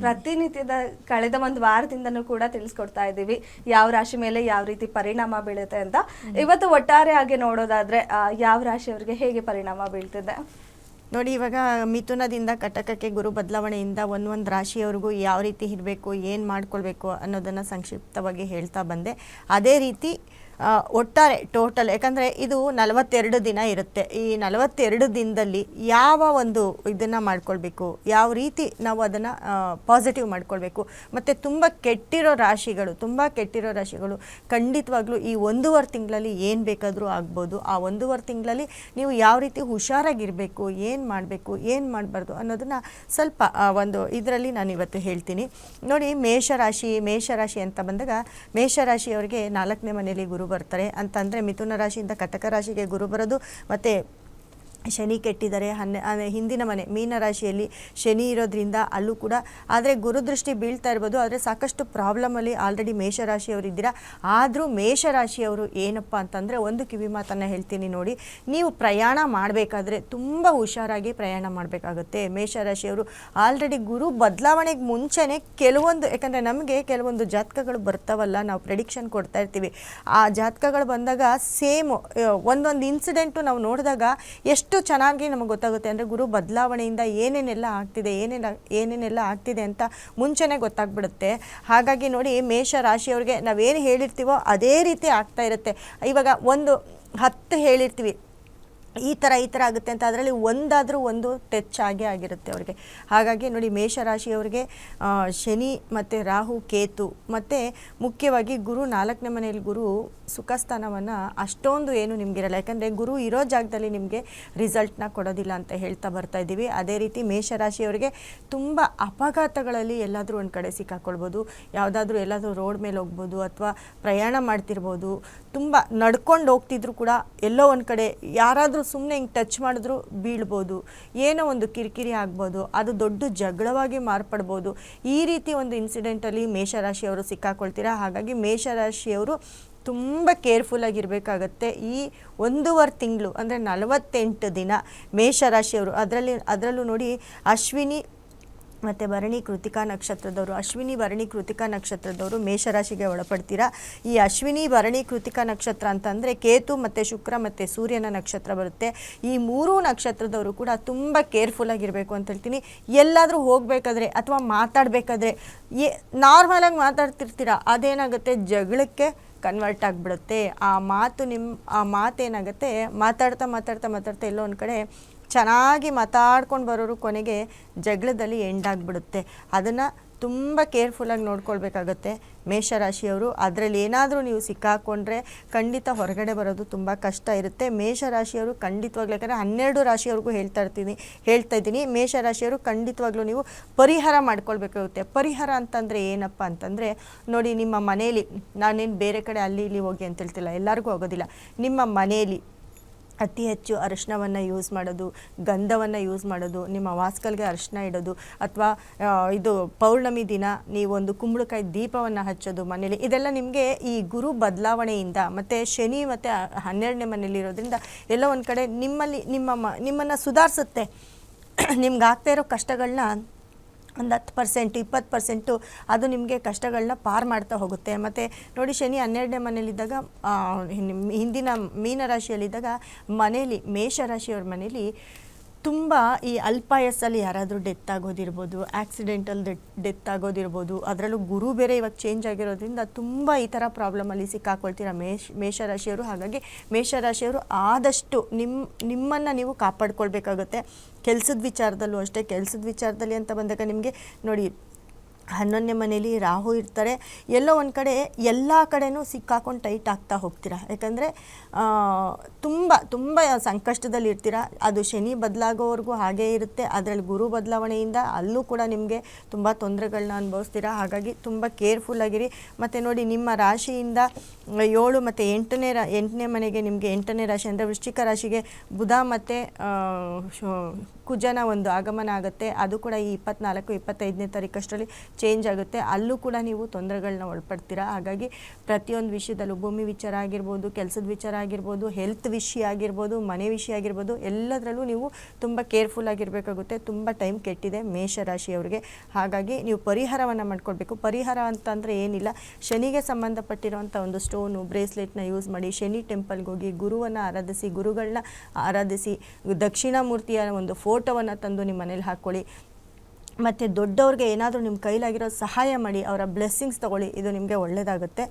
ಪ್ರತಿನಿತ್ಯದ ಕಳೆದ ಒಂದು ವಾರದಿಂದನೂ ಕೂಡ ತಿಳಿಸ್ಕೊಡ್ತಾ ಇದ್ದೀವಿ. ಯಾವ ರಾಶಿ ಮೇಲೆ ಯಾವ ರೀತಿ ಪರಿಣಾಮ ಬೀಳುತ್ತೆ ಅಂತ. ಇವತ್ತು ಒಟ್ಟಾರೆ ಆಗಿ ನೋಡೋದಾದ್ರೆ ಆ, ಯಾವ ರಾಶಿಯವರಿಗೆ ಹೇಗೆ ಪರಿಣಾಮ ಬೀಳ್ತಿದೆ? ನೋಡಿ ಇವಾಗ ಮಿಥುನದಿಂದ ಕಟಕಕ್ಕೆ ಗುರು ಬದಲಾವಣೆಯಿಂದ ಒಂದೊಂದು ರಾಶಿಯವರೆಗೂ ಯಾವ ರೀತಿ ಇರಬೇಕು ಏನು ಮಾಡ್ಕೊಳ್ಬೇಕು ಅನ್ನೋದನ್ನು ಸಂಕ್ಷಿಪ್ತವಾಗಿ ಹೇಳ್ತಾ ಬಂದೆ. ಅದೇ ರೀತಿ ಒಟ್ಟಾರೆ ಟೋಟಲ್ ಯಾಕಂದರೆ ಇದು ನಲವತ್ತೆರಡು ದಿನ ಇರುತ್ತೆ. ಈ ನಲವತ್ತೆರಡು ದಿನದಲ್ಲಿ ಯಾವ ಒಂದು ಇದನ್ನು ಮಾಡ್ಕೊಳ್ಬೇಕು, ಯಾವ ರೀತಿ ನಾವು ಅದನ್ನು ಪಾಸಿಟಿವ್ ಮಾಡ್ಕೊಳ್ಬೇಕು, ಮತ್ತು ತುಂಬ ಕೆಟ್ಟಿರೋ ರಾಶಿಗಳು, ತುಂಬ ಕೆಟ್ಟಿರೋ ರಾಶಿಗಳು ಖಂಡಿತವಾಗ್ಲೂ ಈ ಒಂದೂವರೆ ತಿಂಗಳಲ್ಲಿ ಏನು ಬೇಕಾದರೂ ಆಗ್ಬೋದು. ಆ ಒಂದೂವರೆ ತಿಂಗಳಲ್ಲಿ ನೀವು ಯಾವ ರೀತಿ ಹುಷಾರಾಗಿರಬೇಕು, ಏನು ಮಾಡಬೇಕು, ಏನು ಮಾಡಬಾರ್ದು ಅನ್ನೋದನ್ನು ಸ್ವಲ್ಪ ಒಂದು ಇದರಲ್ಲಿ ನಾನು ಇವತ್ತು ಹೇಳ್ತೀನಿ. ನೋಡಿ, ಮೇಷರಾಶಿ ಮೇಷರಾಶಿ ಅಂತ ಬಂದಾಗ ಮೇಷರಾಶಿಯವರಿಗೆ ನಾಲ್ಕನೇ ಮನೆಯಲ್ಲಿ ಗುರು ಬರ್ತಾರೆ ಅಂತಂದರೆ ಮಿಥುನ ರಾಶಿಯಿಂದ ಕಟಕ ರಾಶಿಗೆ ಗುರು ಬರೋದು ಮತ್ತು ಶನಿ ಕೆಟ್ಟಿದ್ದಾರೆ ಹನ್ನೆ ಹಿಂದಿನ ಮನೆ, ಮೀನ ರಾಶಿಯಲ್ಲಿ ಶನಿ ಇರೋದ್ರಿಂದ ಅಲ್ಲೂ ಕೂಡ, ಆದರೆ ಗುರುದೃಷ್ಟಿ ಬೀಳ್ತಾ ಇರ್ಬೋದು, ಆದರೆ ಸಾಕಷ್ಟು ಪ್ರಾಬ್ಲಮಲ್ಲಿ ಆಲ್ರೆಡಿ ಮೇಷರಾಶಿಯವರು ಇದ್ದೀರಾ ಆದರೂ ಮೇಷರಾಶಿಯವರು ಏನಪ್ಪ ಅಂತಂದರೆ ಒಂದು ಕಿವಿ ಮಾತನ್ನು ಹೇಳ್ತೀನಿ ನೋಡಿ, ನೀವು ಪ್ರಯಾಣ ಮಾಡಬೇಕಾದ್ರೆ ತುಂಬ ಹುಷಾರಾಗಿ ಪ್ರಯಾಣ ಮಾಡಬೇಕಾಗುತ್ತೆ. ಮೇಷರಾಶಿಯವರು ಆಲ್ರೆಡಿ ಗುರು ಬದಲಾವಣೆಗೆ ಮುಂಚೆನೇ ಕೆಲವೊಂದು, ಯಾಕಂದರೆ ನಮಗೆ ಕೆಲವೊಂದು ಜಾತಕಗಳು ಬರ್ತಾವಲ್ಲ, ನಾವು ಪ್ರೆಡಿಕ್ಷನ್ ಕೊಡ್ತಾ ಇರ್ತೀವಿ. ಆ ಜಾತಕಗಳು ಬಂದಾಗ ಸೇಮ್ ಒಂದೊಂದು ಇನ್ಸಿಡೆಂಟು ನಾವು ನೋಡಿದಾಗ ಎಷ್ಟು ಚೆನ್ನಾಗಿ ನಮಗೆ ಗೊತ್ತಾಗುತ್ತೆ ಅಂದರೆ ಗುರು ಬದಲಾವಣೆಯಿಂದ ಏನೇನೆಲ್ಲ ಆಗ್ತಿದೆ, ಏನೇನ, ಏನೇನೆಲ್ಲ ಆಗ್ತಿದೆ ಅಂತ ಮುಂಚೆನೇ ಗೊತ್ತಾಗ್ಬಿಡುತ್ತೆ. ಹಾಗಾಗಿ ನೋಡಿ ಮೇಷ ರಾಶಿಯವ್ರಿಗೆ ನಾವೇನು ಹೇಳಿರ್ತೀವೋ ಅದೇ ರೀತಿ ಆಗ್ತಾ ಇರುತ್ತೆ. ಇವಾಗ ಒಂದು ಹತ್ತು ಹೇಳಿರ್ತೀವಿ. ಈ ಥರ ಈ ಥರ ಆಗುತ್ತೆ ಅಂತ ಅದರಲ್ಲಿ ಒಂದಾದರೂ ಒಂದು ಟಚ್ ಆಗೇ ಆಗಿರುತ್ತೆ ಅವ್ರಿಗೆ. ಹಾಗಾಗಿ ನೋಡಿ ಮೇಷರಾಶಿಯವರಿಗೆ ಶನಿ ಮತ್ತು ರಾಹು, ಕೇತು ಮತ್ತು ಮುಖ್ಯವಾಗಿ ಗುರು ನಾಲ್ಕನೇ ಮನೆಯಲ್ಲಿ ಗುರು ಸುಖ ಸ್ಥಾನವನ್ನು ಅಷ್ಟೊಂದು ಏನು ನಿಮಗಿರಲ್ಲ. ಯಾಕಂದರೆ ಗುರು ಇರೋ ಜಾಗದಲ್ಲಿ ನಿಮಗೆ ರಿಸಲ್ಟ್ನ ಕೊಡೋದಿಲ್ಲ ಅಂತ ಹೇಳ್ತಾ ಬರ್ತಾ ಇದ್ದೀವಿ. ಅದೇ ರೀತಿ ಮೇಷರಾಶಿಯವರಿಗೆ ತುಂಬ ಅಪಘಾತಗಳಲ್ಲಿ ಎಲ್ಲಾದರೂ ಒಂದು ಕಡೆ ಸಿಕ್ಕಾಕೊಳ್ಬೋದು. ಯಾವುದಾದ್ರೂ ಎಲ್ಲಾದರೂ ರೋಡ್ ಮೇಲೆ ಹೋಗ್ಬೋದು ಅಥವಾ ಪ್ರಯಾಣ ಮಾಡ್ತಿರ್ಬೋದು. ತುಂಬ ನಡ್ಕೊಂಡು ಹೋಗ್ತಿದ್ರು ಕೂಡ ಎಲ್ಲೋ ಒಂದು ಕಡೆ ಯಾರಾದರೂ ಸುಮ್ಮನೆ ಹಿಂಗೆ ಟಚ್ ಮಾಡಿದ್ರು ಬೀಳ್ಬೋದು. ಏನೋ ಒಂದು ಕಿರಿಕಿರಿ ಆಗ್ಬೋದು, ಅದು ದೊಡ್ಡ ಜಗಳವಾಗಿ ಮಾರ್ಪಡ್ಬೋದು. ಈ ರೀತಿ ಒಂದು ಇನ್ಸಿಡೆಂಟಲ್ಲಿ ಮೇಷರಾಶಿಯವರು ಸಿಕ್ಕಾಕೊಳ್ತೀರಾ? ಹಾಗಾಗಿ ಮೇಷರಾಶಿಯವರು ತುಂಬ ಕೇರ್ಫುಲ್ ಆಗಿರಬೇಕಾಗತ್ತೆ. ಈ ಒಂದೂವರೆ ತಿಂಗಳು ಅಂದರೆ ನಲವತ್ತೆಂಟು ದಿನ ಮೇಷರಾಶಿಯವರು, ಅದರಲ್ಲಿ, ಅದರಲ್ಲೂ ನೋಡಿ ಅಶ್ವಿನಿ ಮತ್ತು ಭರಣಿ ಕೃತಿಕಾ ನಕ್ಷತ್ರದವರು, ಅಶ್ವಿನಿ ಭರಣಿ ಕೃತಿಕಾ ನಕ್ಷತ್ರದವರು ಮೇಷರಾಶಿಗೆ ಒಳಪಡ್ತೀರಾ? ಈ ಅಶ್ವಿನಿ ಭರಣಿ ಕೃತಿಕಾ ನಕ್ಷತ್ರ ಅಂತಂದರೆ ಕೇತು ಮತ್ತು ಶುಕ್ರ ಮತ್ತು ಸೂರ್ಯನ ನಕ್ಷತ್ರ ಬರುತ್ತೆ. ಈ ಮೂರೂ ನಕ್ಷತ್ರದವರು ಕೂಡ ತುಂಬ ಕೇರ್ಫುಲ್ ಆಗಿರಬೇಕು ಅಂತ ಹೇಳ್ತೀನಿ. ಎಲ್ಲಾದರೂ ಹೋಗಬೇಕಾದ್ರೆ ಅಥವಾ ಮಾತಾಡಬೇಕಾದ್ರೆ ಏ ನಾರ್ಮಲಾಗಿ ಮಾತಾಡ್ತಿರ್ತೀರ? ಅದೇನಾಗುತ್ತೆ? ಜಗಳಕ್ಕೆ ಕನ್ವರ್ಟ್ ಆಗಿಬಿಡುತ್ತೆ. ಆ ಮಾತು ನಿಮ್ಮ ಆ ಮಾತೇನಾಗುತ್ತೆ ಮಾತಾಡ್ತಾ ಮಾತಾಡ್ತಾ ಮಾತಾಡ್ತಾ ಎಲ್ಲೋ ಒಂದು ಕಡೆ ಚೆನ್ನಾಗಿ ಮಾತಾಡ್ಕೊಂಡು ಬರೋರು ಕೊನೆಗೆ ಜಗಳದಲ್ಲಿ ಎಂಡ್ ಆಗಿಬಿಡುತ್ತೆ. ಅದನ್ನು ತುಂಬ ಕೇರ್ಫುಲ್ಲಾಗಿ ನೋಡ್ಕೊಳ್ಬೇಕಾಗತ್ತೆ ಮೇಷರಾಶಿಯವರು. ಅದರಲ್ಲಿ ಏನಾದರೂ ನೀವು ಸಿಕ್ಕಾಕೊಂಡ್ರೆ ಖಂಡಿತ ಹೊರಗಡೆ ಬರೋದು ತುಂಬ ಕಷ್ಟ ಇರುತ್ತೆ. ಮೇಷರಾಶಿಯವರು ಖಂಡಿತವಾಗ್ಲೂ, ಯಾಕಂದರೆ ಹನ್ನೆರಡು ರಾಶಿಯವ್ರಿಗೂ ಹೇಳ್ತಾ ಇರ್ತೀನಿ, ಹೇಳ್ತಾ ಇದ್ದೀನಿ. ಮೇಷರಾಶಿಯವರು ಖಂಡಿತವಾಗ್ಲೂ ನೀವು ಪರಿಹಾರ ಮಾಡ್ಕೊಳ್ಬೇಕಾಗುತ್ತೆ. ಪರಿಹಾರ ಅಂತಂದರೆ ಏನಪ್ಪ ಅಂತಂದರೆ, ನೋಡಿ ನಿಮ್ಮ ಮನೆಯಲ್ಲಿ ನಾನೇನು ಬೇರೆ ಕಡೆ ಅಲ್ಲಿ ಇಲ್ಲಿ ಹೋಗಿ ಅಂತ ಹೇಳ್ತಿಲ್ಲ, ಎಲ್ಲರಿಗೂ ಹೋಗೋದಿಲ್ಲ. ನಿಮ್ಮ ಮನೆಯಲ್ಲಿ ಅತಿ ಹೆಚ್ಚು ಅರಿಶಿನವನ್ನು ಯೂಸ್ ಮಾಡೋದು, ಗಂಧವನ್ನು ಯೂಸ್ ಮಾಡೋದು, ನಿಮ್ಮ ವಾಸ್ಕಲ್ಗೆ ಅರಿಶಿನ ಇಡೋದು, ಅಥವಾ ಇದು ಪೌರ್ಣಮಿ ದಿನ ನೀವೊಂದು ಕುಂಬಳಕಾಯಿ ದೀಪವನ್ನು ಹಚ್ಚೋದು ಮನೇಲಿ, ಇದೆಲ್ಲ ನಿಮಗೆ ಈ ಗುರು ಬದಲಾವಣೆಯಿಂದ ಮತ್ತು ಶನಿ ಮತ್ತು ಹನ್ನೆರಡನೇ ಮನೇಲಿರೋದ್ರಿಂದ ಎಲ್ಲ ಒಂದು ಕಡೆ ನಿಮ್ಮಲ್ಲಿ, ನಿಮ್ಮ ನಿಮ್ಮನ್ನು ಸುಧಾರಿಸುತ್ತೆ. ನಿಮ್ಗೆ ಆಗ್ತಾ ಇರೋ ಕಷ್ಟಗಳನ್ನ ಒಂದು ಹತ್ತು ಪರ್ಸೆಂಟ್, ಇಪ್ಪತ್ತು ಪರ್ಸೆಂಟು ಅದು ನಿಮಗೆ ಕಷ್ಟಗಳನ್ನ ಪಾರ್ ಮಾಡ್ತಾ ಹೋಗುತ್ತೆ. ಮತ್ತು ನೋಡಿ ಶನಿ ಹನ್ನೆರಡನೇ ಮನೇಲಿದ್ದಾಗ ಹಿಂದಿನ ಮೀನ ರಾಶಿಯಲ್ಲಿದ್ದಾಗ ಮನೇಲಿ, ಮೇಷರಾಶಿಯವ್ರ ಮನೇಲಿ ತುಂಬ ಈ ಅಲ್ಪಾಯಸ್ಸಲ್ಲಿ ಯಾರಾದರೂ ಡೆತ್ ಆಗೋದಿರ್ಬೋದು ಆಕ್ಸಿಡೆಂಟಲ್ ಡೆತ್ ಡೆತ್ ಆಗೋದಿರ್ಬೋದು, ಅದರಲ್ಲೂ ಗುರು ಬೇರೆ ಇವಾಗ ಚೇಂಜ್ ಆಗಿರೋದ್ರಿಂದ ತುಂಬ ಈ ಥರ ಪ್ರಾಬ್ಲಮಲ್ಲಿ ಸಿಕ್ಕಾಕೊಳ್ತೀರ ಮೇಷ್, ಮೇಷರಾಶಿಯವರು. ಹಾಗಾಗಿ ಮೇಷರಾಶಿಯವರು ಆದಷ್ಟು ನಿಮ್ಮ ನಿಮ್ಮನ್ನು ನೀವು ಕಾಪಾಡ್ಕೊಳ್ಬೇಕಾಗುತ್ತೆ. ಕೆಲಸದ ವಿಚಾರದಲ್ಲೂ ಅಷ್ಟೇ, ಕೆಲಸದ ವಿಚಾರದಲ್ಲಿ ಅಂತ ಬಂದಾಗ ನಿಮಗೆ ನೋಡಿ ಹನ್ನೊಂದನೇ ಮನೇಲಿ ರಾಹು ಇರ್ತಾರೆ. ಎಲ್ಲೋ ಒಂದು ಕಡೆ ಎಲ್ಲ ಕಡೆನೂ ಸಿಕ್ಕಾಕೊಂಡು ಟೈಟ್ ಆಗ್ತಾ ಹೋಗ್ತೀರಾ? ಯಾಕಂದರೆ ತುಂಬ ತುಂಬ ಸಂಕಷ್ಟದಲ್ಲಿ ಇರ್ತೀರಾ? ಅದು ಶನಿ ಬದಲಾಗೋವರೆಗೂ ಹಾಗೇ ಇರುತ್ತೆ. ಅದರಲ್ಲಿ ಗುರು ಬದಲಾವಣೆಯಿಂದ ಅಲ್ಲೂ ಕೂಡ ನಿಮಗೆ ತುಂಬ ತೊಂದರೆಗಳನ್ನ ಅನುಭವಿಸ್ತೀರಾ? ಹಾಗಾಗಿ ತುಂಬ ಕೇರ್ಫುಲ್ ಆಗಿರಿ. ಮತ್ತು ನೋಡಿ, ನಿಮ್ಮ ರಾಶಿಯಿಂದ ಏಳು ಮತ್ತು ಎಂಟನೇ ರಾ, ಎಂಟನೇ ಮನೆಗೆ ನಿಮಗೆ ಎಂಟನೇ ರಾಶಿ ಅಂದರೆ ವೃಶ್ಚಿಕ ರಾಶಿಗೆ ಬುಧ ಮತ್ತು ಕುಜನ ಒಂದು ಆಗಮನ ಆಗುತ್ತೆ. ಅದು ಕೂಡ ಈ ಇಪ್ಪತ್ನಾಲ್ಕು, ಇಪ್ಪತ್ತೈದನೇ ತಾರೀಕಷ್ಟರಲ್ಲಿ ಚೇಂಜ್ ಆಗುತ್ತೆ. ಅಲ್ಲೂ ಕೂಡ ನೀವು ತೊಂದರೆಗಳನ್ನ ಒಳಪಡ್ತೀರಾ? ಹಾಗಾಗಿ ಪ್ರತಿಯೊಂದು ವಿಷಯದಲ್ಲೂ ಭೂಮಿ ವಿಚಾರ ಆಗಿರ್ಬೋದು, ಕೆಲಸದ ವಿಚಾರ ಆಗಿರ್ಬೋದು ಹೆಲ್ತ್ ವಿಷಯ ಆಗಿರ್ಬೋದು, ಮನೆ ವಿಷಯ ಆಗಿರ್ಬೋದು, ಎಲ್ಲದರಲ್ಲೂ ನೀವು ತುಂಬ ಕೇರ್ಫುಲ್ ಆಗಿರಬೇಕಾಗುತ್ತೆ. ತುಂಬ ಟೈಮ್ ಕೆಟ್ಟಿದೆ ಮೇಷರಾಶಿಯವರಿಗೆ. ಹಾಗಾಗಿ ನೀವು ಪರಿಹಾರವನ್ನು ಮಾಡಿಕೊಡ್ಬೇಕು ಪರಿಹಾರ ಅಂತಂದರೆ ಏನಿಲ್ಲ. ಶನಿಗೆ ಸಂಬಂಧಪಟ್ಟಿರುವಂಥ ಒಂದು ಸ್ಟೋನು ಬ್ರೇಸ್ಲೆಟ್ನ ಯೂಸ್ ಮಾಡಿ, ಶನಿ ಟೆಂಪಲ್ಗೆ ಹೋಗಿ ಗುರುವನ್ನು ಆರಾಧಿಸಿ ಗುರುಗಳನ್ನ ಆರಾಧಿಸಿ, ದಕ್ಷಿಣಾಮೂರ್ತಿಯ ಒಂದು ಫೋಟೋವನ್ನು ತಂದು ನಿಮ್ಮ ಮನೇಲಿ ಹಾಕ್ಕೊಳ್ಳಿ. ಮತ್ತು ದೊಡ್ಡವ್ರಿಗೆ ಏನಾದರೂ ನಿಮ್ಮ ಕೈಲಾಗಿರೋ ಸಹಾಯ ಮಾಡಿ ಅವರ ಬ್ಲೆಸ್ಸಿಂಗ್ಸ್ ತೊಗೊಳ್ಳಿ ಇದು ನಿಮಗೆ ಒಳ್ಳೆಯದಾಗುತ್ತೆ